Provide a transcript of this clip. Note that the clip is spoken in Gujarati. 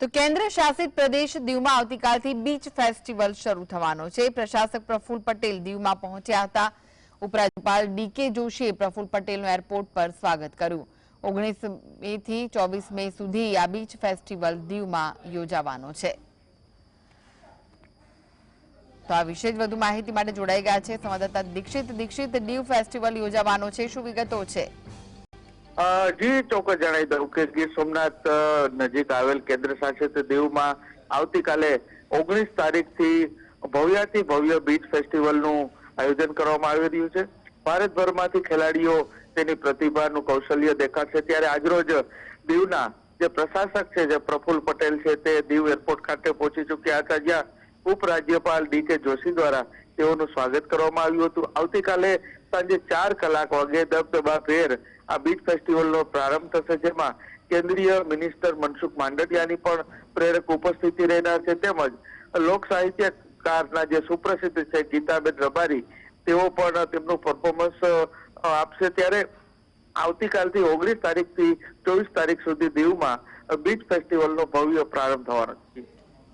તો કેન્દ્ર શાસિત પ્રદેશ દીવમાં આવતીકાલથી બીચ ફેસ્ટિવલ શરૂ થવાનો છે. પ્રશાસક પ્રફુલ પટેલ દીવમાં પહોંચ્યા હતા. ઉપરાજ્યપાલ ડીકે જોશીએ પ્રફુલ પટેલનું એરપોર્ટ પર સ્વાગત કર્યું. ઓગણીસ મે થી ચોવીસ મે સુધી આ બીચ ફેસ્ટિવલ દીવમાં યોજાવાનો છે. તો આ વિશે જ વધુ માહિતી માટે જોડાઈ ગયા છે. સંવાદદાતા દીક્ષિત દીક્ષિત દીવ ફેસ્ટિવલ યોજાવાનો છે. શું વિગતો છે? જી, ચોક્કસ જણાવી દઉં. કે ગીર સોમનાથ નજીક આવેલ કેન્દ્ર શાસિત દીવમાં આવતીકાલે ઓગણીસ તારીખથી ભવ્યાથી ભવ્ય બીચ ફેસ્ટિવલનું આયોજન કરવામાં આવી રહ્યું છે. ભારતભરમાંથી ખેલાડીઓ તેની પ્રતિભાનું કૌશલ્ય દેખાડશે. ત્યારે આજરોજ દીવના જે પ્રશાસક છે, જે પ્રફુલ પટેલ છે, તે દીવ એરપોર્ટ ખાતે પહોંચી ચૂક્યા હતા. જ્યાં ઉપરાજ્યપાલ ડી કે જોશી દ્વારા તેઓનું સ્વાગત કરવામાં આવ્યું હતું. આવતીકાલે સાંજે ચાર કલાક વાગે દબદબા ફેર આ બીચ ફેસ્ટિવલનો પ્રારંભ થશે, જેમાં કેન્દ્રીય મિનિસ્ટર મનસુખ માંડવિયાની પણ પ્રેરક ઉપસ્થિતિ રહેનાર છે. તેમજ લોક સાહિત્યકારના જે સુપ્રસિદ્ધ છે, ગીતાબેન રબારી, તેઓ પણ તેમનું પરફોર્મન્સ આપશે. ત્યારે આવતીકાલથી ઓગણીસ તારીખથી ચોવીસ તારીખ સુધી દીવમાં બીચ ફેસ્ટિવલનો ભવ્ય પ્રારંભ થવાનો છે.